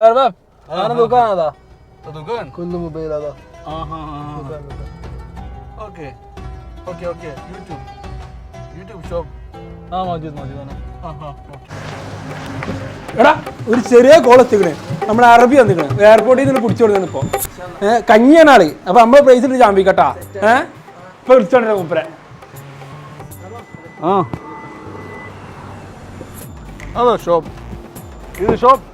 Erdem. Ana dukaan ada. Dukaan? Kullu mobil ada. Aha. Dukaan. Okay. Okay okay. YouTube. YouTube shop. ആ മജൂദ് മജൂദാണ് എടാ ഒരു ചെറിയ call എത്തിക്കണേ നമ്മുടെ അറബി വന്നിക്കണേ എയർപോർട്ടിൽ നിന്ന് പിടിച്ചു കൊടുക്കുന്നു ഇപ്പൊ ഏഹ് കഞ്ഞിയാണ് ആൾ അപ്പൊ നമ്മളെ പ്രൈസിൽ ചാമ്പിക്കട്ടാ ഏഹ് ഇപ്പൊ വിളിച്ചോണ്ടേ മൂപ്പരെ ആ അതോ ഷോപ്പ് ഇത് ഷോപ്പ്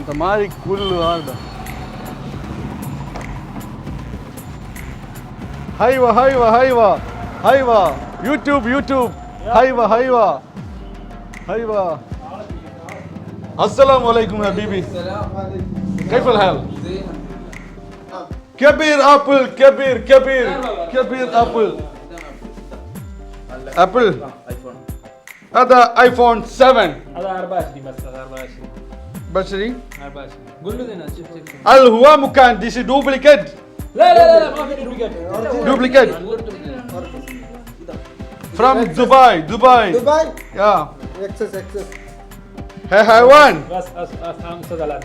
இந்த மாதிரி குள்ளு ஆடுடா ஹைவா ஹைவா ஹைவா ஹைவா யூடியூப் யூடியூப் ஹைவா ஹைவா ஹைவா السلام عليكم يا بيبي كيف الحال؟ كبير ابل كبير كبير كبير ابل ابل هذا ايفون 7 هذا 24 بس هذا 24 bursary? Not bursary. Good to the Al Hua Mukan, this is duplicate. La la la la, duplicate. Duplicate. From Dubai, Dubai. Dubai? Yeah. Access, access. Hey, Haiwan. Bas, as, as, Hamsa Dalat.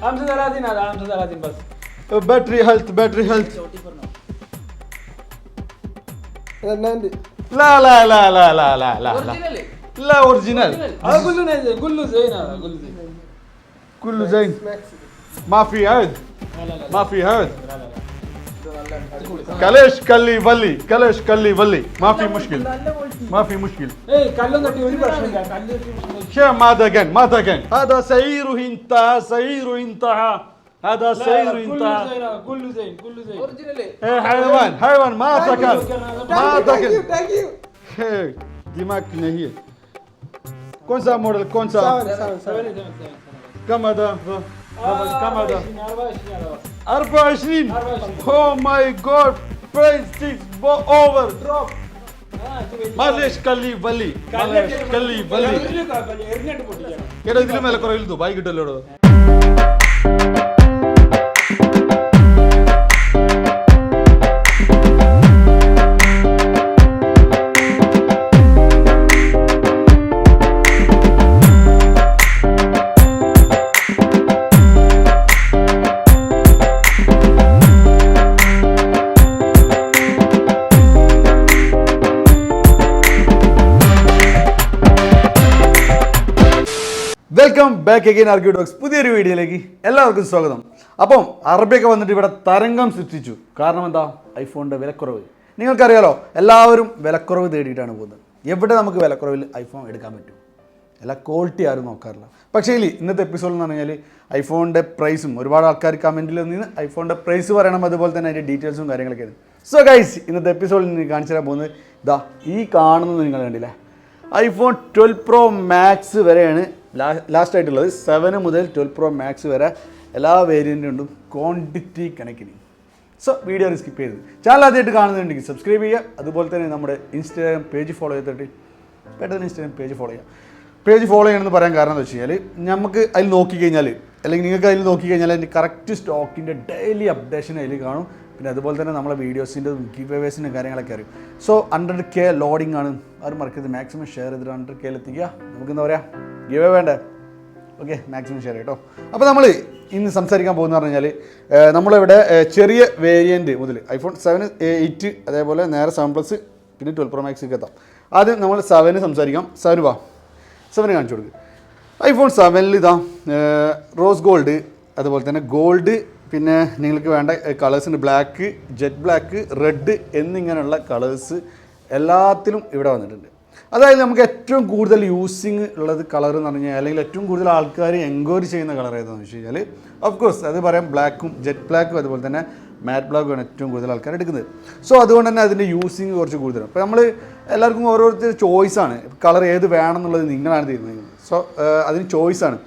Hamsa Dalatin, Hamsa Dalatin, bas. Battery health, battery health. La la la la la la la. Originally. لا اوريجينال آه قول له نزل قول له زين هذا قول له زين. كله زين. ما في هاد ما في هاد كلش كلي بلي كلش كلي بلي. ما في مشكل. ما في مشكل. إيه كلمنا في يونيفرس شو ما دقن ما دقن. هذا سير انتهى سير انتهى. هذا سير انتهى. كله زين كله زين. إيه حيوان حيوان ما تكل ما تكل إيه، دماغك نهيه कौन सा model कौन सा कम आधा कम आधा अरबा my God price is over drop कली ಕಲ್ಲಿ ಬಲ್ಲಿ कली ಕಲ್ಲಿ ಬಲ್ಲಿ ಎರಡು ಇದ್ರ ಮೇಲೆ ಕೊರ ಇಳಿದು ബാക്ക് അഗൈൻ ആർക്യൂ ഡോക്സ് പുതിയൊരു വീഡിയോയിലേക്ക് എല്ലാവർക്കും സ്വാഗതം. അപ്പം അറബിയൊക്കെ വന്നിട്ട് ഇവിടെ തരംഗം സൃഷ്ടിച്ചു. കാരണം എന്താ? ഐഫോണിന്റെ വിലക്കുറവ്. നിങ്ങൾക്കറിയാലോ എല്ലാവരും വിലക്കുറവ് തേടിയിട്ടാണ് പോകുന്നത്. എവിടെ നമുക്ക് വിലക്കുറവിൽ ഐഫോൺ എടുക്കാൻ പറ്റും? എല്ലാ ക്വാളിറ്റി ആരും നോക്കാറില്ല. പക്ഷേ ഇല്ല ഇന്നത്തെ എപ്പിസോഡ് എന്ന് പറഞ്ഞാൽ ഐഫോണിന്റെ പ്രൈസും ഒരുപാട് ആൾക്കാർ കമന്റിൽ നിന്ന് ഐഫോണിന്റെ പ്രൈസ് പറയണം അതുപോലെ തന്നെ അതിന്റെ ഡീറ്റെയിൽസും കാര്യങ്ങളൊക്കെയാണ് സോ ഗൈസ് ഇന്നത്തെ എപ്പിസോഡിൽ നിന്ന് കാണിച്ചു തരാൻ പോകുന്നത് ഇതാ ഈ കാണുന്നത് നിങ്ങൾ കണ്ടില്ലേ? ഐഫോൺ ട്വൽവ് പ്രോ മാക്സ് വരെയാണ് ലാസ്റ്റ് ആയിട്ടുള്ളത് സെവന് മുതൽ ട്വൽവ് പ്രോ മാക്സ് വരെ എല്ലാ വേരിയന്റുണ്ടും ക്വാണ്ടിറ്റി കണക്കിന്. സോ വീഡിയോ സ്കിപ്പ് ചെയ്ത്. ചാനൽ ആദ്യമായിട്ട് കാണുന്നുണ്ടെങ്കിൽ സബ്സ്ക്രൈബ് ചെയ്യുക. അതുപോലെ തന്നെ നമ്മുടെ ഇൻസ്റ്റാഗ്രാം പേജ് ഫോളോ ചെയ്തിട്ട് പെട്ടെന്ന് ഇൻസ്റ്റാഗ്രാം പേജ് ഫോളോ ചെയ്യുക. പേജ് ഫോളോ ചെയ്യണമെന്ന് പറയാൻ കാരണം എന്താ വെച്ച് കഴിഞ്ഞാൽ നമുക്ക് അതിൽ നോക്കിക്കഴിഞ്ഞാൽ അല്ലെങ്കിൽ നിങ്ങൾക്ക് അതിൽ നോക്കിക്കഴിഞ്ഞാൽ അതിന്റെ കറക്റ്റ് സ്റ്റോക്കിന്റെ ഡെയിലി അപ്ഡേഷൻ അതിൽ കാണും. പിന്നെ അതുപോലെ തന്നെ നമ്മളെ വീഡിയോസിന്റെ ഗീവ് അവേസിന്റെ കാര്യങ്ങളൊക്കെ അറിയും. സോ ഹൺഡ്രഡ് കെ ലോഡിംഗ് ആണ്. അത് മറക്കരുത് മാക്സിമം ഷെയർ ചെയ്തിട്ട് ഹൺഡ്രഡ് കെയിൽ എത്തിക്കുക. നമുക്ക് എന്താ പറയുക ഗീവ് വേണ്ടേ? ഓക്കെ മാക്സിമം ഷെയർ കേട്ടോ അപ്പോൾ നമ്മൾ ഇന്ന് സംസാരിക്കാൻ പോകുന്ന പറഞ്ഞു കഴിഞ്ഞാൽ നമ്മളിവിടെ ചെറിയ വേരിയന്റ് മുതൽ ഐഫോൺ സെവൻ എയ്റ്റ് അതേപോലെ നേരെ സെവൻ പ്ലസ് പിന്നെ ട്വൽവ് പ്രോ മാക്സിലേക്ക് എത്താം. ആദ്യം നമ്മൾ സെവന് സംസാരിക്കാം. സെവൻ വാ. സെവന് കാണിച്ചു കൊടുക്കുക ഐഫോൺ സെവനിൽ ഇതാ റോസ് ഗോൾഡ് അതുപോലെ തന്നെ ഗോൾഡ് പിന്നെ നിങ്ങൾക്ക് വേണ്ട കളേഴ്സിന്റെ ബ്ലാക്ക് ജെറ്റ് ബ്ലാക്ക് റെഡ് എന്നിങ്ങനെയുള്ള കളേഴ്സ് എല്ലാത്തിലും ഇവിടെ വന്നിട്ടുണ്ട്. അതായത് നമുക്ക് ഏറ്റവും കൂടുതൽ യൂസിങ് ഉള്ളത് കളർ എന്ന് പറഞ്ഞു കഴിഞ്ഞാൽ അല്ലെങ്കിൽ ഏറ്റവും കൂടുതൽ ആൾക്കാർ എൻക്വയറി ചെയ്യുന്ന കളർ ഏതാണെന്ന് വെച്ച് കഴിഞ്ഞാൽ ഓഫ് കോഴ്സ് അത് പറയാം ബ്ലാക്കും ജെറ്റ് ബ്ലാക്കും അതുപോലെ തന്നെ മാറ്റ് ബ്ലാക്കുമാണ് ഏറ്റവും കൂടുതൽ ആൾക്കാർ എടുക്കുന്നത്. സോ അതുകൊണ്ട് തന്നെ അതിന്റെ യൂസിങ് കുറച്ച് കൂടുതലാണ്. അപ്പോൾ നമ്മൾ എല്ലാവർക്കും ഓരോരുത്തർ ചോയ്സാണ് കളർ ഏത് വേണം എന്നുള്ളത് നിങ്ങളാണ് തീരുമാനിക്കുന്നത്. സോ അതിന് ചോയ്സാണ്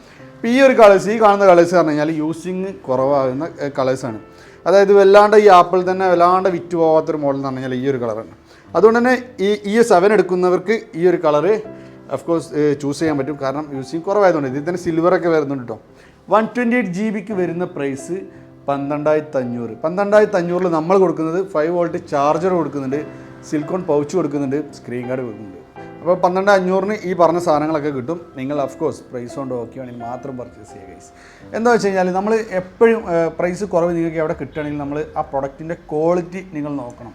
ഇപ്പോൾ ഈ ഒരു കളേഴ്സ് ഈ കാണുന്ന കളേഴ്സ് പറഞ്ഞു കഴിഞ്ഞാൽ യൂസിങ് കുറവാകുന്ന കളേഴ്സാണ് അതായത് വല്ലാണ്ട് ഈ ആപ്പിൾ തന്നെ വല്ലാണ്ട് വിറ്റ് പോകാത്തൊരു മോഡൽ എന്ന് പറഞ്ഞു കഴിഞ്ഞാൽ ഈ ഒരു കളറാണ് അതുകൊണ്ട് തന്നെ ഈ ഈ സെവൻ എടുക്കുന്നവർക്ക് ഈ ഒരു കളറ് ഓഫ് കോഴ്സ് ചൂസ് ചെയ്യാൻ പറ്റും. കാരണം യൂസിങ് കുറവായതുകൊണ്ട് ഇതിൽ തന്നെ സിൽവറൊക്കെ വരുന്നുണ്ട് കേട്ടോ വൺ ട്വന്റി എയ്റ്റ് ജി ബിക്ക് വരുന്ന പ്രൈസ് പന്ത്രണ്ടായിരത്തി അഞ്ഞൂറ് പന്ത്രണ്ടായിരത്തി അഞ്ഞൂറിൽ നമ്മൾ കൊടുക്കുന്നത് ഫൈവ് വോൾട്ട് ചാർജർ കൊടുക്കുന്നുണ്ട് സിലിക്കോൺ പൗച്ച് കൊടുക്കുന്നുണ്ട് സ്ക്രീൻ ഗാർഡ് കൊടുക്കുന്നുണ്ട്. അപ്പോൾ പന്ത്രണ്ട് അഞ്ഞൂറിന് ഈ പറഞ്ഞ സാധനങ്ങളൊക്കെ കിട്ടും. നിങ്ങൾ ഓഫ് കോഴ്സ് പ്രൈസ് കൊണ്ട് ഓക്കെ ആണെങ്കിൽ മാത്രം പർച്ചേസ് ചെയ്യുക ഗൈസ് എന്താ വെച്ച് കഴിഞ്ഞാൽ നമ്മൾ എപ്പോഴും പ്രൈസ് കുറവ് നിങ്ങൾക്ക് എവിടെ കിട്ടുകയാണെങ്കിൽ നമ്മൾ ആ പ്രൊഡക്റ്റിന്റെ ക്വാളിറ്റി നിങ്ങൾ നോക്കണം.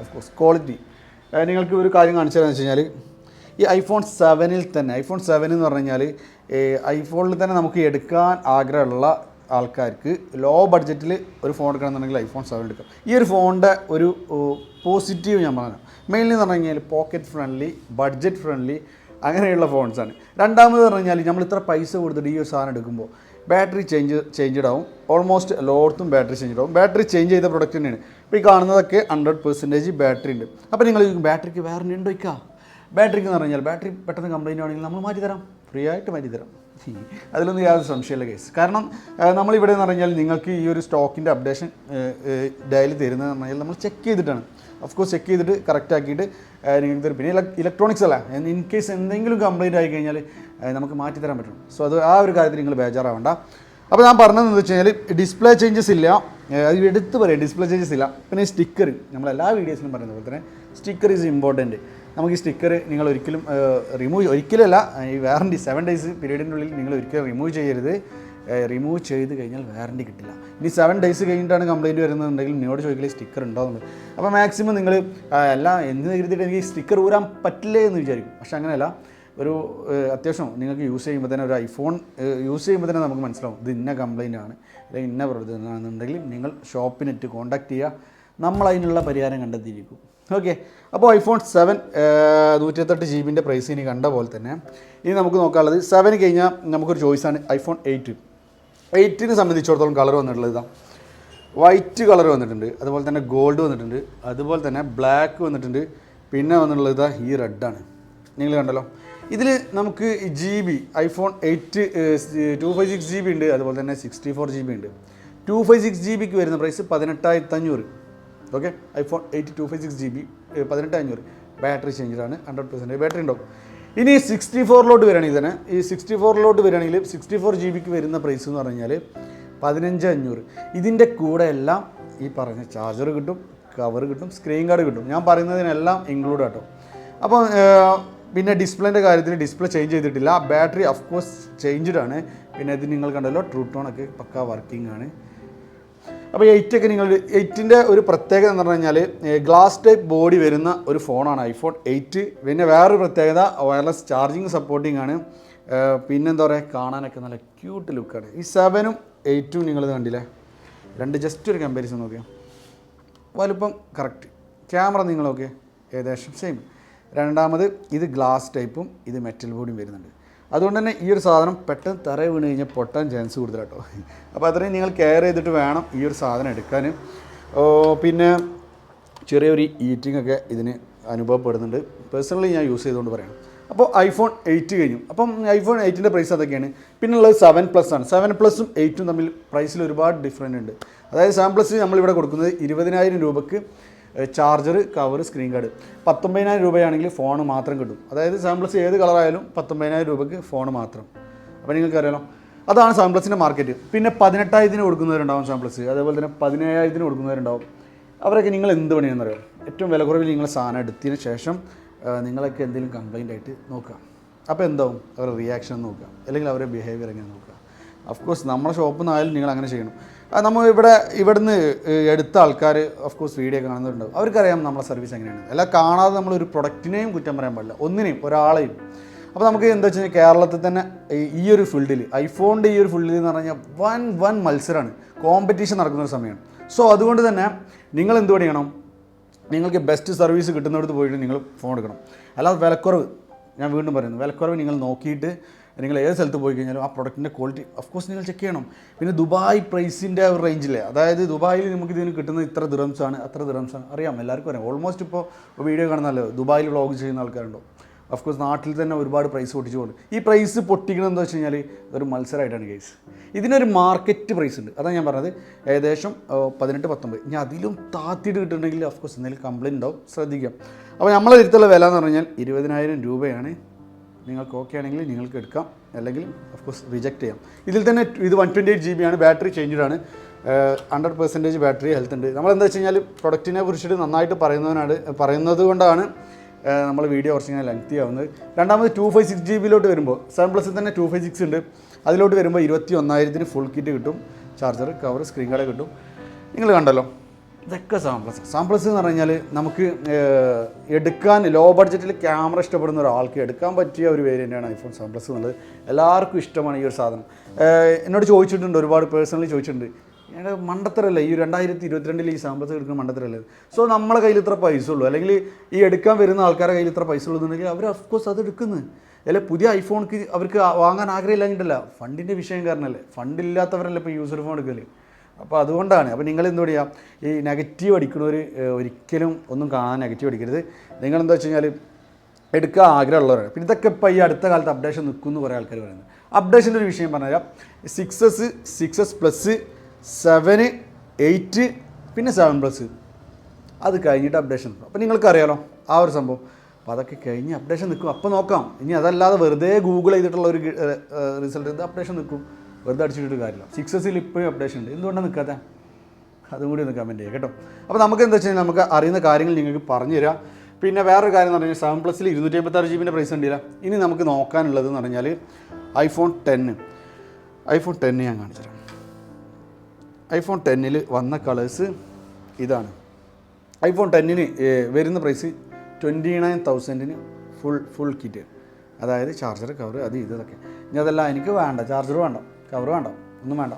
ഓഫ് കോഴ്സ് ക്വാളിറ്റി നിങ്ങൾക്ക് ഒരു കാര്യം കാണിച്ചു തരാമെന്ന് വെച്ച് കഴിഞ്ഞാൽ ഈ ഐഫോൺ സെവനിൽ തന്നെ ഐഫോൺ സെവൻ എന്ന് പറഞ്ഞു കഴിഞ്ഞാൽ ഐഫോണിൽ തന്നെ നമുക്ക് എടുക്കാൻ ആഗ്രഹമുള്ള ആൾക്കാർക്ക് ലോ ബഡ്ജറ്റിൽ ഒരു ഫോൺ എടുക്കണമെന്നുണ്ടെങ്കിൽ ഐഫോൺ സെവൻ എടുക്കാം. ഈ ഒരു ഫോണിന്റെ ഒരു പോസിറ്റീവ് ഞാൻ പറഞ്ഞു മെയിൻലി എന്ന് പറഞ്ഞു കഴിഞ്ഞാൽ പോക്കറ്റ് ഫ്രണ്ട്ലി ബഡ്ജറ്റ് ഫ്രണ്ട്ലി അങ്ങനെയുള്ള ഫോൺസാണ് രണ്ടാമത് പറഞ്ഞു കഴിഞ്ഞാൽ നമ്മൾ ഇത്ര പൈസ കൊടുത്തിട്ട് ഈ ഒരു സാധനം എടുക്കുമ്പോൾ ബാറ്ററി ചേഞ്ച് ചേഞ്ചഡ് ആവും. ഓൾമോസ്റ്റ് എല്ലായിടത്തും ബാറ്ററി ചേഞ്ച് ആവും. ബാറ്ററി ചേഞ്ച് ചെയ്ത പ്രൊഡക്റ്റ് തന്നെയാണ്. ഇപ്പോൾ ഈ കാണുന്നതൊക്കെ ഹൺഡ്രഡ് പെർസെന്റേജ് ബാറ്ററി ഉണ്ട്. അപ്പോൾ നിങ്ങൾ ബാറ്ററിക്ക് വേറെ ഉണ്ടോ വയ്ക്കുക ബാറ്ററിക്ക് എന്ന് പറഞ്ഞാൽ ബാറ്ററി പെട്ടെന്ന് കംപ്ലൈന്റ് ആണെങ്കിൽ നമ്മൾ മാറ്റി തരാം ഫ്രീ ആയിട്ട് മാറ്റി തരാം അതിലൊന്നും യാതൊരു സംശയമില്ല കേസ് കാരണം നമ്മളിവിടെ എന്ന് പറഞ്ഞാൽ നിങ്ങൾക്ക് ഈ ഒരു സ്റ്റോക്കിന്റെ അപ്ഡേഷൻ ഡയലി തരുന്നതെന്ന് പറഞ്ഞാൽ നമ്മൾ ചെക്ക് ചെയ്തിട്ടാണ്. ഓഫ് കോഴ്സ് ചെക്ക് ചെയ്തിട്ട് കറക്റ്റ് ആക്കിയിട്ട് നിങ്ങൾക്ക് തരും. പിന്നെ ഇലക്ട്രോണിക്സ് അല്ല. ഇൻ കേസ് എന്തെങ്കിലും കംപ്ലൈന്റ് ആയി കഴിഞ്ഞാൽ നമുക്ക് മാറ്റി തരാൻ പറ്റും. സോ അത് ആ ഒരു കാര്യത്തിൽ നിങ്ങൾ ബേജാറാവണ്ട. അപ്പോൾ ഞാൻ പറഞ്ഞതെന്ന് വെച്ച് കഴിഞ്ഞാൽ ഡിസ്പ്ലേ ചേഞ്ചസ് ഇല്ല. അത് എടുത്ത് പറയാം. ഡിസ്പ്ലേ ചേഞ്ചസ് ഇല്ല. പിന്നെ സ്റ്റിക്കർ നമ്മൾ എല്ലാ വീഡിയോസിലും പറയുന്ന പോലെ തന്നെ സ്റ്റിക്കർ ഈസ് ഇമ്പോർട്ടന്റ് നമുക്ക് ഈ സ്റ്റിക്കർ നിങ്ങൾ ഒരിക്കലും റിമൂവ് ഒരിക്കലല്ല ഈ വാറണ്ടി സെവൻ ഡേയ്സ് പീരീഡിന്റെ ഉള്ളിൽ നിങ്ങൾ ഒരിക്കലും റിമൂവ് ചെയ്യരുത്. റിമൂവ് ചെയ്ത് കഴിഞ്ഞാൽ വാറണ്ടി കിട്ടില്ല. ഇനി സെവൻ ഡേയ്സ് കഴിഞ്ഞിട്ടാണ് കംപ്ലയിന്റ് വരുന്നുണ്ടെങ്കിൽ നിന്നോട് ചോദിക്കലേ സ്റ്റിക്കർ ഉണ്ടോ എന്ന്. അപ്പോൾ മാക്സിമം നിങ്ങൾ എല്ലാം എന്ത് കരുതിയിട്ട് എനിക്ക് സ്റ്റിക്കർ ഊരാൻ പറ്റില്ലേ എന്ന് വിചാരിക്കും. പക്ഷെ അങ്ങനെയല്ല. ഒരു അത്യാവശ്യം നിങ്ങൾക്ക് യൂസ് ചെയ്യുമ്പോൾ തന്നെ ഒരു ഐഫോൺ യൂസ് ചെയ്യുമ്പോൾ തന്നെ നമുക്ക് മനസ്സിലാവും. ഇത് ഇന്ന കംപ്ലയിന്റ് ആണ്. അല്ലെങ്കിൽ ഇന്ന പ്രവർത്തനമാണെന്നുണ്ടെങ്കിൽ നിങ്ങൾ ഷോപ്പിനെറ്റ് കോൺടാക്ട് ചെയ്യുക. നമ്മൾ അതിനുള്ള പരിഹാരം കണ്ടെത്തിയിരിക്കും. ഓക്കെ അപ്പോൾ ഐഫോൺ സെവൻ നൂറ്റിയെട്ടെട്ട് ജി ബിന്റെ പ്രൈസ് ഇനി കണ്ട പോലെ തന്നെ. ഇനി നമുക്ക് നോക്കാനുള്ളത് സെവൻ കഴിഞ്ഞാൽ നമുക്കൊരു ചോയ്സാണ് ഐഫോൺ എയ്റ്റ് എയ്റ്റിനെ സംബന്ധിച്ചിടത്തോളം കളർ വന്നിട്ടുള്ളത് ഇതാ. വൈറ്റ് കളർ വന്നിട്ടുണ്ട്. അതുപോലെ തന്നെ ഗോൾഡ് വന്നിട്ടുണ്ട്. അതുപോലെ തന്നെ ബ്ലാക്ക് വന്നിട്ടുണ്ട്. പിന്നെ വന്നിട്ടുള്ളത് ഇതാ ഈ റെഡാണ് നിങ്ങൾ കണ്ടല്ലോ. ഇതിൽ നമുക്ക് G B iPhone eight two five six G B ഉണ്ട്. അതുപോലെ തന്നെ സിക്സ്റ്റി ഫോർ ജി ബി ഉണ്ട് ടു ഫൈവ് സിക്സ് ജി ബിക്ക് വരുന്ന പ്രൈസ് പതിനെട്ടായിരത്തി അഞ്ഞൂറ്. Okay iPhone eight two five six G B പതിനെട്ട് അഞ്ഞൂറ്. ബാറ്ററി ചേഞ്ചാണ് ഹൺഡ്രഡ് പെർസെന്റ് ബാറ്ററി ഉണ്ടാവും. ഇനി സിക്സ്റ്റി ഫോറിലോട്ട് വരികയാണെങ്കിൽ തന്നെ ഈ സിക്സ്റ്റി ഫോറിലോട്ട് വരികയാണെങ്കിൽ സിക്സ്റ്റി ഫോർ ജി ബിക്ക് വരുന്ന പ്രൈസ് എന്ന് പറഞ്ഞാൽ പതിനഞ്ച് അഞ്ഞൂറ്. ഇതിന്റെ കൂടെ എല്ലാം ഈ പറഞ്ഞ ചാർജർ കിട്ടും കവർ കിട്ടും സ്ക്രീൻ ഗാർഡ് കിട്ടും. ഞാൻ പറയുന്നതിനെല്ലാം ഇൻക്ലൂഡ് ആട്ടോ. അപ്പോൾ പിന്നെ ഡിസ്പ്ലേന്റെ കാര്യത്തിൽ ഡിസ്പ്ലേ ചേഞ്ച് ചെയ്തിട്ടില്ല. ബാറ്ററി ഓഫ് കോഴ്സ് ചേഞ്ച്ഡ് ആണ്. പിന്നെ ഇത് നിങ്ങൾ കണ്ടല്ലോ ട്രൂ ടോൺ ഒക്കെ പക്ക വർക്കിംഗ് ആണ്. അപ്പോൾ എയ്റ്റ് ഒക്കെ നിങ്ങൾ എയ്റ്റിന്റെ ഒരു പ്രത്യേകത എന്ന് പറഞ്ഞു കഴിഞ്ഞാൽ ഗ്ലാസ് ടൈപ്പ് ബോഡി വരുന്ന ഒരു ഫോണാണ് ഐഫോൺ എയ്റ്റ് പിന്നെ വേറൊരു പ്രത്യേകത വയർലെസ് ചാർജിങ് സപ്പോർട്ടിംഗ് ആണ്. പിന്നെന്താ പറയുക കാണാനൊക്കെ നല്ല ക്യൂട്ട് ലുക്കാണ് ഈ സെവനും എയ്റ്റും നിങ്ങളിത് കണ്ടില്ലേ? രണ്ട് ജസ്റ്റ് ഒരു കമ്പാരിസൺ നോക്കിയാൽ വലുപ്പം കറക്റ്റ് ക്യാമറ നിങ്ങളൊക്കെ ഏകദേശം സെയിം രണ്ടാമത് ഇത് ഗ്ലാസ് ടൈപ്പും ഇത് മെറ്റൽ ബോഡിയും വരുന്നുണ്ട്. അതുകൊണ്ട് തന്നെ ഈ ഒരു സാധനം പെട്ടെന്ന് തറ വീണ് കഴിഞ്ഞാൽ പൊട്ടാൻ ചാൻസ് കൂടുതലാട്ടോ. അപ്പോൾ അത്രയും നിങ്ങൾ കെയർ ചെയ്തിട്ട് വേണം ഈ ഒരു സാധനം എടുക്കാൻ പിന്നെ ചെറിയൊരു ഈറ്റിംഗ് ഒക്കെ ഇതിന് അനുഭവപ്പെടുന്നുണ്ട്. പേഴ്സണലി ഞാൻ യൂസ് ചെയ്തുകൊണ്ട് പറയാം അപ്പോൾ ഐഫോൺ എയ്റ്റ് കഴിഞ്ഞു. അപ്പം ഐഫോൺ എയ്റ്റിന്റെ പ്രൈസ് അതൊക്കെയാണ്. പിന്നുള്ളത് സെവൻ പ്ലസ് ആണ്. സെവൻ പ്ലസും എയ്റ്റും തമ്മിൽ പ്രൈസിൽ ഒരുപാട് ഡിഫറന്റ് ഉണ്ട്. അതായത് സെവൻ പ്ലസ് നമ്മളിവിടെ കൊടുക്കുന്നത് ഇരുപതിനായിരം രൂപക്ക് ചാർജർ കവർ സ്ക്രീൻ കാർഡ്. പത്തൊമ്പതിനായിരം രൂപയാണെങ്കിൽ ഫോൺ മാത്രം കിട്ടും. അതായത് സാമ്പിൾസ് ഏത് കളറായാലും പത്തൊമ്പതിനായിരം രൂപയ്ക്ക് ഫോൺ മാത്രം. അപ്പോൾ നിങ്ങൾക്കറിയാലോ? അതാണ് സാമ്പിൾസിന്റെ മാർക്കറ്റ്. പിന്നെ പതിനെട്ടായിരത്തിന് കൊടുക്കുന്നവരുണ്ടാവും സാമ്പിൾസ്. അതേപോലെ തന്നെ പതിനേഴായിരത്തിന് കൊടുക്കുന്നവരുണ്ടാവും. അവരൊക്കെ നിങ്ങൾ എന്ത് പണിയാണെന്നറിയോ? ഏറ്റവും വില കുറവിൽ നിങ്ങൾ സാധനം എടുത്തതിന് ശേഷം നിങ്ങളൊക്കെ എന്തെങ്കിലും കംപ്ലൈന്റ് ആയിട്ട് നോക്കുക. അപ്പോൾ എന്താവും? അവരുടെ റിയാക്ഷൻ നോക്കുക. അല്ലെങ്കിൽ അവരുടെ ബിഹേവിയർ എങ്ങനെ നോക്കുക. ഓഫ് കോഴ്സ് നമ്മുടെ ഷോപ്പിൽ നിന്നായാലും നിങ്ങൾ അങ്ങനെ ചെയ്യണം. നമ്മൾ ഇവിടെ ഇവിടുന്ന് എടുത്ത ആൾക്കാർ ഓഫ് കോഴ്സ് വീഡിയോ കാണുന്നുണ്ടാവും അവർക്കറിയാം നമ്മളെ സർവീസ് എങ്ങനെയാണ്. അല്ല കാണാതെ നമ്മൾ ഒരു പ്രൊഡക്റ്റിനെയും കുറ്റം പറയാൻ പാടില്ല. ഒന്നിനെയും ഒരാളെയും. അപ്പോൾ നമുക്ക് എന്താ വെച്ച് കേരളത്തിൽ തന്നെ ഈ- ഈ ഒരു ഫീൽഡിൽ ഐഫോണിന്റെ ഈ ഒരു ഫീൽഡിൽ എന്ന് പറഞ്ഞാൽ വൻ വൻ മത്സരമാണ് കോമ്പറ്റീഷൻ നടക്കുന്ന ഒരു സമയമാണ് സോ അതുകൊണ്ട് തന്നെ നിങ്ങൾ എന്ത് പഠിക്കണം നിങ്ങൾക്ക് ബെസ്റ്റ് സർവീസ് കിട്ടുന്നിടത്ത് പോയിട്ട് നിങ്ങൾ ഫോൺ എടുക്കണം. അല്ലാതെ വിലക്കുറവ് ഞാൻ വീണ്ടും പറയുന്നു വിലക്കുറവ് നിങ്ങൾ നോക്കിയിട്ട് നിങ്ങൾ ഏത് സ്ഥലത്ത് പോയി കഴിഞ്ഞാലും ആ പ്രൊഡക്റ്റിന്റെ ക്വാളിറ്റി ഓഫ് കോഴ്സ് നിങ്ങൾ ചെക്ക് ചെയ്യണം. പിന്നെ ദുബായ് പ്രൈസിന്റെ ഒരു റേഞ്ചില്ലേ അതായത് ദുബായിൽ നമുക്ക് ഇതിന് കിട്ടുന്നത് ഇത്ര ദുരംസാണ് അത്ര ദുരംസാണ് അറിയാം എല്ലാവർക്കും അറിയാം. ഓൾമോസ്റ്റ് ഇപ്പോൾ വീഡിയോ കാണുന്നല്ലോ ദുബായിൽ വ്ളോഗ് ചെയ്യുന്ന ആൾക്കാരുണ്ടോ? ഓഫ് കോഴ്സ് നാട്ടിൽ തന്നെ ഒരുപാട് പ്രൈസ് പൊട്ടിച്ചുകൊണ്ട് ഈ പ്രൈസ് പൊട്ടിക്കണം എന്താ വെച്ച് കഴിഞ്ഞാൽ ഒരു മത്സരമായിട്ടാണ് കേസ് ഇതിനൊരു മാർക്കറ്റ് പ്രൈസ് ഉണ്ട്. അതാണ് ഞാൻ പറഞ്ഞത് ഏകദേശം പതിനെട്ട് പത്തൊമ്പത്. ഇനി അതിലും താത്തിയിട്ട് കിട്ടുന്നുണ്ടെങ്കിൽ ഓഫ് കോഴ്സ് എന്തെങ്കിലും കംപ്ലയിന്റ് ഉണ്ടാവും. ശ്രദ്ധിക്കാം. അപ്പോൾ നമ്മളെ തിരുത്തുള്ള വില എന്ന് പറഞ്ഞാൽ ഇരുപതിനായിരം രൂപയാണ്. നിങ്ങൾക്ക് ഓക്കെ ആണെങ്കിൽ നിങ്ങൾക്ക് എടുക്കാം. അല്ലെങ്കിൽ ഓഫ് കോഴ്സ് റിജക്റ്റ് ചെയ്യാം. ഇതിൽ തന്നെ ഇത് one twenty eight G B ആണ്. ബാറ്ററി ചേഞ്ചഡ് ആണ്. ഹൺഡ്രഡ് പെർസെന്റേജ് ബാറ്ററി ഹെൽത്ത് ഉണ്ട്. നമ്മൾ എന്താ വെച്ച് കഴിഞ്ഞാൽ പ്രൊഡക്റ്റിനെ കുറിച്ചിട്ട് നന്നായിട്ട് പറയുന്നതിനാണ് പറയുന്നത് കൊണ്ടാണ് നമ്മൾ വീഡിയോ കുറച്ച് കഴിഞ്ഞാൽ ലെങ്തി ആവുന്നത്. രണ്ടാമത് ടു ഫൈവ് സിക്സ് ജി ബിയിലോട്ട് വരുമ്പോൾ സെവൻ പ്ലസിൽ തന്നെ ടു ഫൈവ് സിക്സ് ഉണ്ട്. അതിലോട്ട് വരുമ്പോൾ ഇരുപത്തി ഒന്നായിരത്തിന് ഫുൾ കിറ്റ് കിട്ടും. ചാർജർ കവർ സ്ക്രീൻ കാർഡ് കിട്ടും. നിങ്ങൾ കണ്ടല്ലോ. ഇതൊക്കെ സാംപ്ലസ് സാംപ്ലസ് എന്ന് പറഞ്ഞാൽ നമുക്ക് എടുക്കാൻ ലോ ബഡ്ജറ്റിൽ ക്യാമറ ഇഷ്ടപ്പെടുന്ന ഒരാൾക്ക് എടുക്കാൻ പറ്റിയ ഒരു വേരിയന്റാണ് ഐഫോൺ സാമ്പിൾസ് എന്നുള്ളത്. എല്ലാവർക്കും ഇഷ്ടമാണ് ഈ ഒരു സാധനം. എന്നോട് ചോദിച്ചിട്ടുണ്ട് ഒരുപാട് പേഴ്സണലി ചോദിച്ചിട്ടുണ്ട്. ഞങ്ങളുടെ മണ്ടത്തരല്ല? ഈ രണ്ടായിരത്തി ഇരുപത്തിരണ്ടിൽ ഈ സാമ്പത്തിക എടുക്കുന്ന മണ്ടത്തരല്ല? സോ നമ്മളെ കയ്യിൽ ഇത്ര പൈസ ഉള്ളൂ. അല്ലെങ്കിൽ ഈ എടുക്കാൻ വരുന്ന ആൾക്കാരുടെ കയ്യിൽ ഇത്ര പൈസ ഉള്ളൂ എന്നുണ്ടെങ്കിൽ അവർ അഫ്കോഴ്സ് അത് എടുക്കുന്നത് അല്ലെ പുതിയ ഐഫോൺക്ക് അവർക്ക് വാങ്ങാൻ ആഗ്രഹമില്ലാഞ്ഞിട്ടല്ല. ഫണ്ടിന്റെ വിഷയം കാരണമല്ലേ ഫണ്ടില്ലാത്തവരല്ലേ ഇപ്പോൾ യൂസർ ഫോൺ എടുക്കൽ? അപ്പോൾ അതുകൊണ്ടാണ്. അപ്പോൾ നിങ്ങൾ എന്ത് ചെയ്യുക ഈ നെഗറ്റീവ് അടിക്കുന്നവർ ഒരിക്കലും ഒന്നും കാണാൻ നെഗറ്റീവ് അടിക്കരുത്. നിങ്ങൾ എന്താ വെച്ച് കഴിഞ്ഞാൽ എടുക്കാൻ ആഗ്രഹമുള്ളവരാണ് പിന്നെ ഇതൊക്കെ ഇപ്പോൾ ഈ അടുത്ത കാലത്ത് അപ്ഡേഷൻ നിൽക്കുന്നു കുറേ ആൾക്കാർ പറയുന്നത്. അപ്ഡേഷന്റെ ഒരു വിഷയം പറഞ്ഞുതരാം. Six S six S plus seven eight പിന്നെ സെവൻ പ്ലസ് അത് കഴിഞ്ഞിട്ട് അപ്ഡേഷൻ അപ്പോൾ നിങ്ങൾക്കറിയാലോ ആ ഒരു സംഭവം. അപ്പോൾ അതൊക്കെ കഴിഞ്ഞ് അപ്ഡേഷൻ നിൽക്കും. അപ്പോൾ നോക്കാം. ഇനി അതല്ലാതെ വെറുതെ ഗൂഗിൾ ചെയ്തിട്ടുള്ള ഒരു റിസൾട്ട് അപ്ഡേഷൻ നിൽക്കും. വെറുതെ അടിച്ചിട്ട് കാര്യമില്ല. സിക്സ് എസിൽ ഇപ്പോഴും അപ്ഡേഷൻ ഉണ്ട്. എന്തുകൊണ്ടാണ് നിൽക്കാത്ത അതും കൂടി ഒന്ന് കമന്റ് ചെയ്യുക കേട്ടോ. അപ്പോൾ നമുക്ക് എന്താ വെച്ച് കഴിഞ്ഞാൽ നമുക്ക് അറിയുന്ന കാര്യങ്ങൾ നിങ്ങൾക്ക് പറഞ്ഞു തരാം. പിന്നെ വേറൊരു കാര്യം എന്ന് പറഞ്ഞാൽ സെവൻ പ്ലസിൽ ഇരുന്നൂറ്റി അമ്പത്താറ് ജി ബിന്റെ പ്രൈസ് ഉണ്ടില്ല. ഇനി നമുക്ക് നോക്കാനുള്ളത് എന്ന് പറഞ്ഞാൽ ഐഫോൺ ടെന്ന് ഐഫോൺ ടെന്ന് ഞാൻ കാണിച്ചു തരാം. ഐഫോൺ ടെന്നിൽ വന്ന കളേഴ്സ് ഇതാണ്. ഐഫോൺ ടെന്നിന് വരുന്ന പ്രൈസ് ട്വന്റി നയൻ തൗസൻഡിന് ഫുൾ ഫുൾ കിറ്റ് അതായത് ചാർജർ കവർ അത് ഇതൊക്കെ. ഇനി അതല്ല എനിക്ക് വേണ്ട ചാർജർ വേണ്ട. കവർ വേണ്ട ഒന്നും വേണ്ട.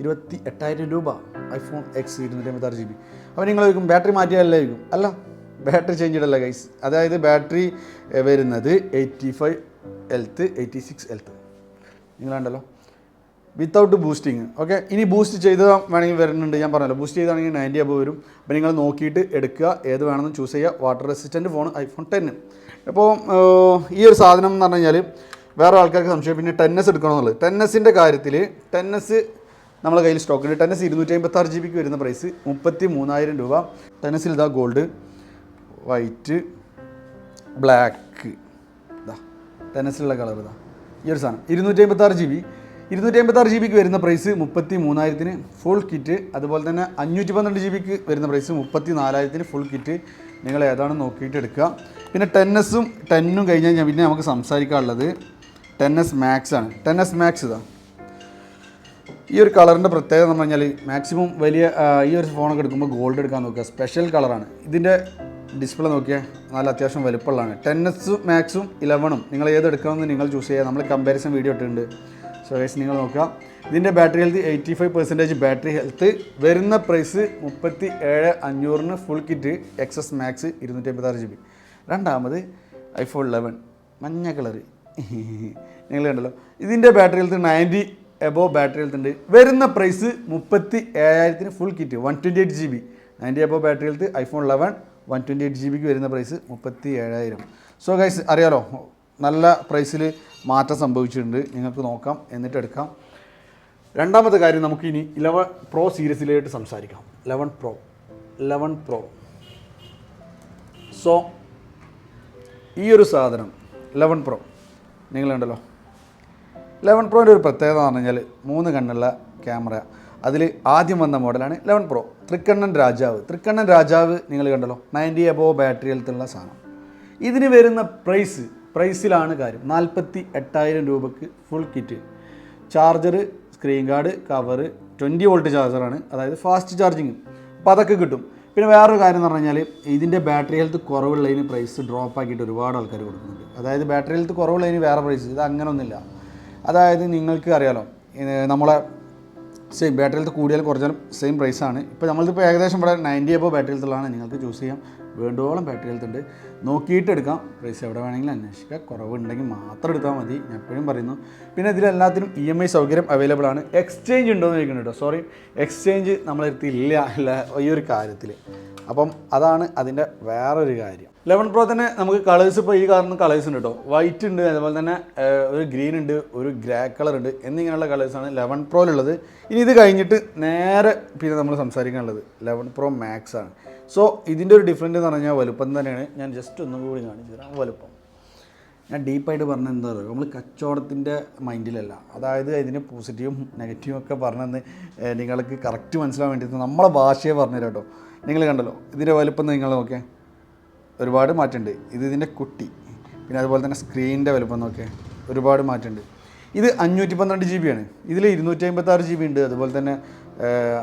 ഇരുപത്തി എട്ടായിരം രൂപ ഐഫോൺ എക്സ് ഇരുന്നൂറ്റി അമ്പത്താറ് ജി ബി അപ്പോൾ നിങ്ങൾ ചോദിക്കും ബാറ്ററി മാറ്റിയാലായിരിക്കും അല്ല ബാറ്ററി ചേഞ്ച് ചെയ്തല്ല ഗൈസ് അതായത് ബാറ്ററി വരുന്നത് eighty five health eighty six health നിങ്ങൾ കണ്ടല്ലോ. വിത്തൗട്ട് ബൂസ്റ്റിങ് ഓക്കെ ഇനി ബൂസ്റ്റ് ചെയ്ത് വേണമെങ്കിൽ വരുന്നുണ്ട് ഞാൻ പറഞ്ഞല്ലോ. ബൂസ്റ്റ് ചെയ്താണെങ്കിൽ നയന്റി അബവ് വരും. അപ്പോൾ നിങ്ങൾ നോക്കിയിട്ട് എടുക്കുക ഏത് വേണമെന്ന് ചൂസ് ചെയ്യുക. Water resistant phone iPhone ten അപ്പോൾ ഈ ഒരു സാധനം എന്ന് പറഞ്ഞു കഴിഞ്ഞാൽ വേറെ ആൾക്കാർക്ക് സംശയം. പിന്നെ ടെന്നസ് എടുക്കണമെന്നുള്ളത് ടെന്നസിന്റെ കാര്യത്തിൽ ടെന്നസ് നമ്മളെ കയ്യിൽ സ്റ്റോക്ക് ഉണ്ട്. ടെന്നസ് ഇരുന്നൂറ്റി അമ്പത്താറ് ജി ബിക്ക് വരുന്ന പ്രൈസ് മുപ്പത്തി മൂന്നായിരം രൂപ ടെന്നസിൽ ഇതാ ഗോൾഡ് വൈറ്റ് ബ്ലാക്ക് ഇതാ ടെന്നസിലുള്ള കളർ ഇതാ. ഈ ഒരു സാധനം. ഇരുന്നൂറ്റി അമ്പത്താറ് ജി ബി ഇരുന്നൂറ്റി അമ്പത്താറ് ജി ബിക്ക് വരുന്ന പ്രൈസ് മുപ്പത്തി മൂന്നായിരത്തിന് ഫുൾ കിറ്റ് അതുപോലെ തന്നെ അഞ്ഞൂറ്റി പന്ത്രണ്ട് ജി ബിക്ക് വരുന്ന പ്രൈസ് മുപ്പത്തി നാലായിരത്തിന് ഫുൾ കിറ്റ് നിങ്ങൾ ഏതാണ് നോക്കിയിട്ട് എടുക്കുക. പിന്നെ ടെന്നസും ടെന്നും കഴിഞ്ഞ് കഴിഞ്ഞാൽ പിന്നെ നമുക്ക് സംസാരിക്കാനുള്ളത് ടെന്നസ് മാക്സ് ആണ്. ടെന്നസ് മാക്സ് ഇതാ. ഈ ഒരു കളറിന്റെ പ്രത്യേകത എന്ന് പറഞ്ഞാൽ മാക്സിമം വലിയ ഈ ഒരു ഫോണൊക്കെ എടുക്കുമ്പോൾ ഗോൾഡ് എടുക്കാൻ നോക്കുക. സ്പെഷ്യൽ കളറാണ് ഇതിന്റെ ഡിസ്പ്ലേ നോക്കിയാൽ നല്ല അത്യാവശ്യം വലുപ്പമുള്ളതാണ്. ടെൻ എസ് മാക്സും ഇലവണും നിങ്ങൾ ഏതെടുക്കാമെന്ന് നിങ്ങൾ ചൂസ് ചെയ്യുക. നമ്മൾ കമ്പാരിസൺ വീഡിയോ ഇട്ടിട്ടുണ്ട്. സോ ഗൈസ് നിങ്ങൾ നോക്കുക. ഇതിന്റെ battery health eighty five percentage battery health വരുന്ന പ്രൈസ് മുപ്പത്തി ഏഴ് അഞ്ഞൂറിന് ഫുൾ കിറ്റ് എക്സസ് മാക്സ് ഇരുന്നൂറ്റി അമ്പത്താറ് ജി ബി രണ്ടാമത് ഐഫോൺ ലെവൻ മഞ്ഞ കളറ് നിങ്ങൾ കണ്ടല്ലോ. ഇതിന്റെ battery health ninety above battery health ഉണ്ട്. വരുന്ന പ്രൈസ് മുപ്പത്തി ഏഴായിരത്തിന് full kit one twenty eight G B ninety above battery health iPhone eleven one twenty eight G ബിക്ക് വരുന്ന പ്രൈസ് മുപ്പത്തി ഏഴായിരം സോ ഗൈസ് അറിയാലോ നല്ല പ്രൈസിൽ മാറ്റം സംഭവിച്ചിട്ടുണ്ട്. നിങ്ങൾക്ക് നോക്കാം എന്നിട്ട് എടുക്കാം. രണ്ടാമത്തെ കാര്യം നമുക്ക് ഇനി ഇലവൻ പ്രോ സീരീസിലായിട്ട് സംസാരിക്കാം. Eleven pro eleven pro so ഈ ഒരു സാധനം ലെവൻ പ്രോ നിങ്ങൾ കണ്ടല്ലോ ലെവൻ പ്രോന്റെ ഒരു പ്രത്യേകത എന്ന് പറഞ്ഞു കഴിഞ്ഞാൽ മൂന്ന് കണ്ണുള്ള ക്യാമറ. അതിൽ ആദ്യം വന്ന മോഡലാണ് ലെവൻ പ്രോ. തൃക്കണ്ണൻ രാജാവ്. തൃക്കണ്ണൻ രാജാവ് നിങ്ങൾ കണ്ടല്ലോ നയന്റി ബാറ്ററി ഹെൽത്തുള്ള സാധനം. ഇതിന് വരുന്ന പ്രൈസ് പ്രൈസിലാണ് കാര്യം. നാൽപ്പത്തി എട്ടായിരം രൂപക്ക് full kit charger screen guard cover twenty volt ചാർജറാണ് അതായത് ഫാസ്റ്റ് ചാർജിങ് അപ്പോൾ അതൊക്കെ കിട്ടും. പിന്നെ വേറൊരു കാര്യം എന്ന് പറഞ്ഞു കഴിഞ്ഞാൽ ഇതിന്റെ ബാറ്ററി ഹെൽത്ത് കുറവുള്ളതിന് പ്രൈസ് ഡ്രോപ്പ് ആക്കിയിട്ട് ഒരുപാട് ആൾക്കാർ കൊടുക്കുന്നുണ്ട്. അതായത് ബാറ്ററി ഹെൽത്ത് കുറവുള്ളതിന് വേറെ പ്രൈസ് ഇത് അങ്ങനെയൊന്നുമില്ല അതായത് നിങ്ങൾക്ക് അറിയാലോ നമ്മളെ സെയിം ബാറ്ററി ഹെൽത്ത് കൂടിയാലും കുറച്ചാലും സെയിം പ്രൈസാണ് ഇപ്പോൾ നമ്മളിപ്പോൾ ഏകദേശം ഇവിടെ നയന്റി എബോ ബാറ്ററി ഹെൽത്തുള്ളതാണ് നിങ്ങൾക്ക് ചൂസ് ചെയ്യാം. വേണ്ടോളം ബാറ്ററി ഹെൽത്ത് ഉണ്ട്. നോക്കിയിട്ട് എടുക്കാം. പ്രൈസ് എവിടെ വേണമെങ്കിലും അന്വേഷിക്കുക കുറവുണ്ടെങ്കിൽ മാത്രം എടുത്താൽ മതി. ഞാൻ എപ്പോഴും പറയുന്നു. പിന്നെ ഇതിലെല്ലാത്തിനും ഇ എം ഐ സൗകര്യം അവൈലബിൾ ആണ്. എക്സ്ചേഞ്ച് ഉണ്ടോ എന്ന് ചോദിക്കുന്നുണ്ട് കേട്ടോ. സോറി എക്സ്ചേഞ്ച് നമ്മളെടുത്തില്ല അല്ല ഈ ഒരു കാര്യത്തിൽ അപ്പം അതാണ് അതിന്റെ വേറൊരു കാര്യം. ലെവൻ പ്രോ തന്നെ നമുക്ക് കളേഴ്സ് ഇപ്പോൾ ഈ കാണുന്ന കളേഴ്സ് ഉണ്ട് കേട്ടോ വൈറ്റ് ഉണ്ട് അതുപോലെ തന്നെ ഒരു ഗ്രീൻ ഉണ്ട് ഒരു ഗ്രേ കളർ ഉണ്ട് എന്നിങ്ങനെയുള്ള കളേഴ്സാണ് ലെവൻ പ്രോയിലുള്ളത് ഇനി ഇത് കഴിഞ്ഞിട്ട് നേരെ പിന്നെ നമ്മൾ സംസാരിക്കാനുള്ളത് ലെവൻ പ്രോ മാക്സ് ആണ്. സോ ഇതിന്റെ ഒരു ഡിഫറന്റ് എന്ന് പറഞ്ഞാൽ വലുപ്പം തന്നെയാണ്. ഞാൻ ജസ്റ്റ് ഒന്നും കൂടി കാണിച്ചു തരാം. വലുപ്പം. ഞാൻ ഡീപ്പായിട്ട് പറഞ്ഞത് എന്താ പറയുക നമ്മൾ കച്ചവടത്തിന്റെ മൈൻഡിലല്ല. അതായത് ഇതിന് പോസിറ്റീവും നെഗറ്റീവും ഒക്കെ പറഞ്ഞെന്ന് നിങ്ങൾക്ക് കറക്റ്റ് മനസ്സിലാൻ വേണ്ടി നമ്മളെ ഭാഷയെ പറഞ്ഞു കേട്ടോ. നിങ്ങൾ കണ്ടല്ലോ ഇതിന്റെ വലുപ്പം നിങ്ങൾ നോക്കിയാൽ ഒരുപാട് മാറ്റമുണ്ട്. ഇത് ഇതിന്റെ കുട്ടി പിന്നെ അതുപോലെ തന്നെ സ്ക്രീനിന്റെ വലുപ്പം നോക്കിയാൽ ഒരുപാട് മാറ്റമുണ്ട്. ഇത് അഞ്ഞൂറ്റി പന്ത്രണ്ട് ജി ബി ആണ്. ഇതിൽ ഇരുന്നൂറ്റി അമ്പത്താറ് ജി ബി ഉണ്ട്. അതുപോലെ തന്നെ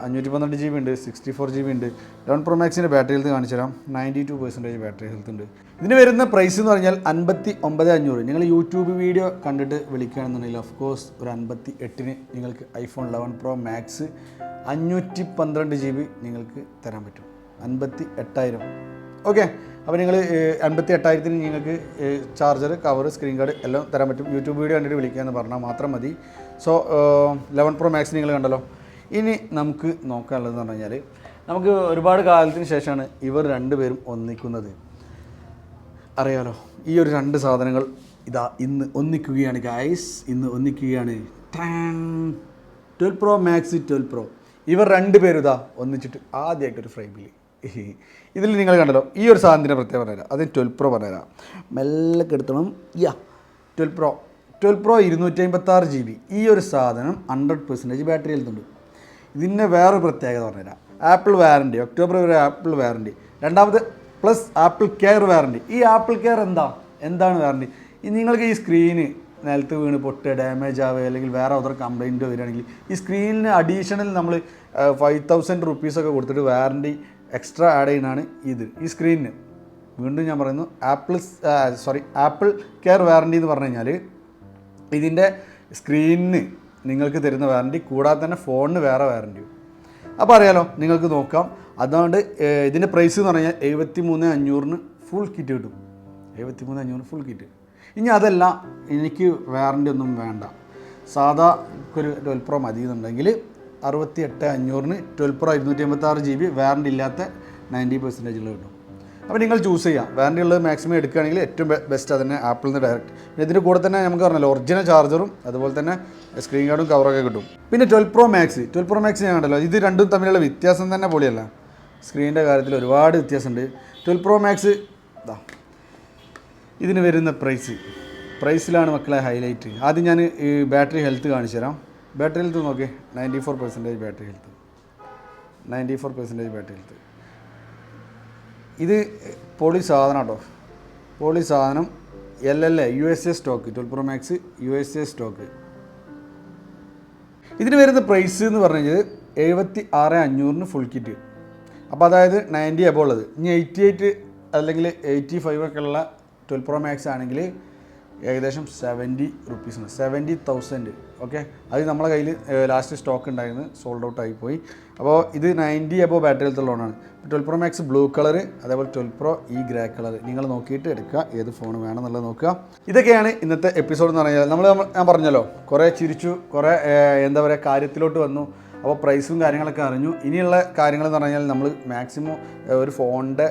അഞ്ഞൂറ്റി പന്ത്രണ്ട് ജി ബി ഉണ്ട് സിക്സ്റ്റി ഫോർ ജി ബി ഉണ്ട് ലെവൻ പ്രോ മാക്സിന്റെ ബാറ്ററി ഹെൽത്ത് കാണിച്ചു തരാം. Ninety two percentage battery health ഉണ്ട്. ഇതിന് വരുന്ന പ്രൈസ് എന്ന് പറഞ്ഞാൽ അൻപത്തി ഒമ്പത് അഞ്ഞൂറ്. നിങ്ങൾ യൂട്യൂബ് വീഡിയോ കണ്ടിട്ട് വിളിക്കുകയാണെന്നുണ്ടെങ്കിൽ ഓഫ് കോഴ്സ് ഒരു അൻപത്തി എട്ടിന് നിങ്ങൾക്ക് ഐഫോൺ ലെവൻ പ്രോ മാക്സ് അഞ്ഞൂറ്റി പന്ത്രണ്ട് ജി ബി നിങ്ങൾക്ക് തരാൻ പറ്റും. അൻപത്തി എട്ടായിരം ഓക്കെ അപ്പോൾ നിങ്ങൾ അൻപത്തി എട്ടായിരത്തിന് നിങ്ങൾക്ക് ചാർജർ കവർ സ്ക്രീൻ കാർഡ് എല്ലാം തരാൻ പറ്റും. യൂട്യൂബ് വീഡിയോ കണ്ടിട്ട് വിളിക്കുക എന്ന് പറഞ്ഞാൽ മാത്രം മതി. സോ ലെവൻ പ്രോ മാക്സ് നിങ്ങൾ കണ്ടല്ലോ. ഇനി നമുക്ക് നോക്കാനുള്ളതെന്ന് പറഞ്ഞു കഴിഞ്ഞാൽ നമുക്ക് ഒരുപാട് കാലത്തിന് ശേഷമാണ് ഇവർ രണ്ടുപേരും ഒന്നിക്കുന്നത്. അറിയാലോ ഈ ഒരു രണ്ട് സാധനങ്ങൾ ഇതാ ഇന്ന് ഒന്നിക്കുകയാണ് ഗൈസ് ഇന്ന് ഒന്നിക്കുകയാണ്. Twelve pro max twelve pro ഇവർ രണ്ടുപേരും ഇതാ ഒന്നിച്ചിട്ട് ആദ്യമായിട്ടൊരു ഫ്രെയിമിൽ ഇതിൽ നിങ്ങൾ കണ്ടല്ലോ ഈ ഒരു സാധനത്തിന്റെ പ്രത്യേകം പറഞ്ഞുതരാം. അതിന് ട്വൽവ് പ്രോ പറഞ്ഞുതരാം. മെല്ലെ കെടുത്തണം. Yeah twelve pro twelve pro ഇരുന്നൂറ്റി അമ്പത്താറ് ജി ബി ഈ ഒരു സാധനം ഹൺഡ്രഡ് പെർസെന്റേജ് ബാറ്ററി ഹെൽത്തുണ്ട് ഇതിന്റെ വേറൊരു പ്രത്യേകത പറഞ്ഞുതരാം. ആപ്പിൾ വാറണ്ടി ഒക്ടോബർ വരെ ആപ്പിൾ വാറണ്ടി രണ്ടാമത് പ്ലസ് ആപ്പിൾ കെയർ വാറണ്ടി ഈ ആപ്പിൾ കെയർ എന്താ? എന്താണ് വാറണ്ടി നിങ്ങൾക്ക് ഈ സ്ക്രീന് നിലത്ത് വീണ് പൊട്ട് ഡാമേജ് ആവുക അല്ലെങ്കിൽ വേറെ അതർ കംപ്ലൈന്റ് വരികയാണെങ്കിൽ ഈ സ്ക്രീനിന് അഡീഷണൽ നമ്മൾ ഫൈവ് തൗസൻഡ് റുപ്പീസൊക്കെ കൊടുത്തിട്ട് വാറണ്ടി എക്സ്ട്രാ ആഡ് ചെയ്യുന്നതാണ് ഇത്. ഈ സ്ക്രീനിന് വീണ്ടും ഞാൻ പറയുന്നു Apple sorry Apple care warranty എന്ന് പറഞ്ഞു കഴിഞ്ഞാൽ ഇതിന്റെ സ്ക്രീനിന് നിങ്ങൾക്ക് തരുന്ന വാറണ്ടി കൂടാതെ തന്നെ ഫോണിന് വേറെ വാറണ്ടിയും അപ്പോൾ അറിയാലോ നിങ്ങൾക്ക് നോക്കാം. അതുകൊണ്ട് ഇതിന്റെ പ്രൈസ് എന്ന് പറഞ്ഞാൽ എഴുപത്തി മൂന്ന് അഞ്ഞൂറിന് ഫുൾ കിറ്റ് കിട്ടും. എഴുപത്തി മൂന്ന് അഞ്ഞൂറിന് ഫുൾ കിറ്റ് ഇനി അതല്ല എനിക്ക് വാറണ്ടി ഒന്നും വേണ്ട. സാധാ ഒരു ട്വൽവ് പ്രോ മതി എന്നുണ്ടെങ്കിൽ അറുപത്തി എട്ട് അഞ്ഞൂറിന് ട്വൽവ് പ്രോ ഇരുന്നൂറ്റി അമ്പത്താറ് ജി ബി വാറണ്ടി ഇല്ലാത്ത നയന്റി പെർസെന്റേജിൽ കിട്ടും. അപ്പോൾ നിങ്ങൾ ചൂസ് ചെയ്യാം. വാറണ്ടി ഉള്ളത് മാക്സിമം എടുക്കുകയാണെങ്കിൽ ഏറ്റവും ബെസ്റ്റ് അതിന് ആപ്പിളിൽ നിന്ന് ഡയറക്റ്റ് പിന്നെ ഇതിന്റെ കൂടെ തന്നെ നമുക്ക് പറഞ്ഞല്ലോ ഒറിജിനൽ ചാർജറും അതുപോലെ തന്നെ സ്ക്രീൻ ഗാർഡും കവറൊക്കെ കിട്ടും. പിന്നെ twelve pro max twelve pro max ഞാൻ കണ്ടല്ലോ ഇത് രണ്ടും തമ്മിലുള്ള വ്യത്യാസം തന്നെ പൊളിയല്ല. സ്ക്രീനിന്റെ കാര്യത്തിൽ ഒരുപാട് വ്യത്യാസമുണ്ട്. ട്വൽവ് പ്രോ മാക്സ് ഇതാ ഇതിന് വരുന്ന പ്രൈസ് പ്രൈസിലാണ് മക്കളെ ഹൈലൈറ്റ് ആദ്യം ഞാൻ ഈ ബാറ്ററി ഹെൽത്ത് കാണിച്ചു തരാം. ബാറ്ററി ഹെൽത്ത് നോക്കേ ninety four percentage battery health ninety four percentage battery health ഇത് പൊളി സാധനം കേട്ടോ പൊളി സാധനം L L A U S A stock twelve pro max U S A stock ഇതിന് വരുന്ന പ്രൈസ് എന്ന് പറഞ്ഞു കഴിഞ്ഞാൽ എഴുപത്തി ആറ് അഞ്ഞൂറിന് ഫുൾ കിറ്റ് അപ്പോൾ അതായത് നയന്റി അബോ ഉള്ളത്. ഇനി എയ്റ്റി എയ്റ്റ് അല്ലെങ്കിൽ എയ്റ്റി ഫൈവ് ഒക്കെ ഉള്ള ട്വൽവ് പ്രോ മാക്സ് ആണെങ്കിൽ ഏകദേശം സെവന്റി റുപ്പീസാണ് സെവന്റി തൗസൻഡ് ഓക്കെ അത് നമ്മളെ കയ്യിൽ ലാസ്റ്റ് സ്റ്റോക്ക് ഉണ്ടായിരുന്നു. സോൾഡ് ഔട്ട് ആയിപ്പോയി അപ്പോൾ ഇത് നയന്റി അബോ ബാറ്ററി ലോണാണ് twelve pro max blue colour അതേപോലെ ട്വൽവ് പ്രോ ഈ ഗ്രേ കളർ നിങ്ങൾ നോക്കിയിട്ട് എടുക്കുക. ഏത് ഫോൺ വേണമെന്നുള്ളത് നോക്കുക. ഇതൊക്കെയാണ് ഇന്നത്തെ എപ്പിസോഡ് എന്ന് പറഞ്ഞാൽ നമ്മൾ ഞാൻ പറഞ്ഞല്ലോ കുറേ ചിരിച്ചു കുറേ എന്താ പറയുക കാര്യത്തിലോട്ട് വന്നു. അപ്പോൾ പ്രൈസും കാര്യങ്ങളൊക്കെ അറിഞ്ഞു. ഇനിയുള്ള കാര്യങ്ങൾ എന്ന് പറഞ്ഞാൽ നമ്മൾ മാക്സിമം ഒരു ഫോണിന്റെ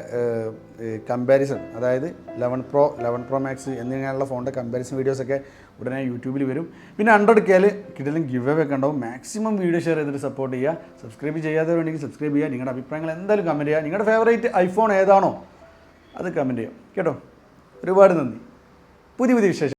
കമ്പാരിസൺ അതായത് eleven pro eleven pro max എന്നിങ്ങനെയുള്ള ഫോണിന്റെ കമ്പാരിസൺ വീഡിയോസൊക്കെ ഉടനെ യൂട്യൂബിൽ വരും. പിന്നെ ഹൺഡ്രഡ് കെയിൽ കിട്ടലും ഗിവ് അവേ ഒക്കെ ഉണ്ടാവും. മാക്സിമം വീഡിയോ ഷെയർ ചെയ്തിട്ട് സപ്പോർട്ട് ചെയ്യുക. സബ്സ്ക്രൈബ് ചെയ്യാത്തവരുണ്ടെങ്കിൽ സബ്സ്ക്രൈബ് ചെയ്യുക. നിങ്ങളുടെ അഭിപ്രായങ്ങൾ എന്തായാലും കമന്റ് ചെയ്യുക. നിങ്ങളുടെ ഫേവറേറ്റ് ഐഫോൺ ഏതാണോ അത് കമന്റ് ചെയ്യാം കേട്ടോ? ഒരുപാട് നന്ദി. പുതിയ പുതിയ വിശേഷം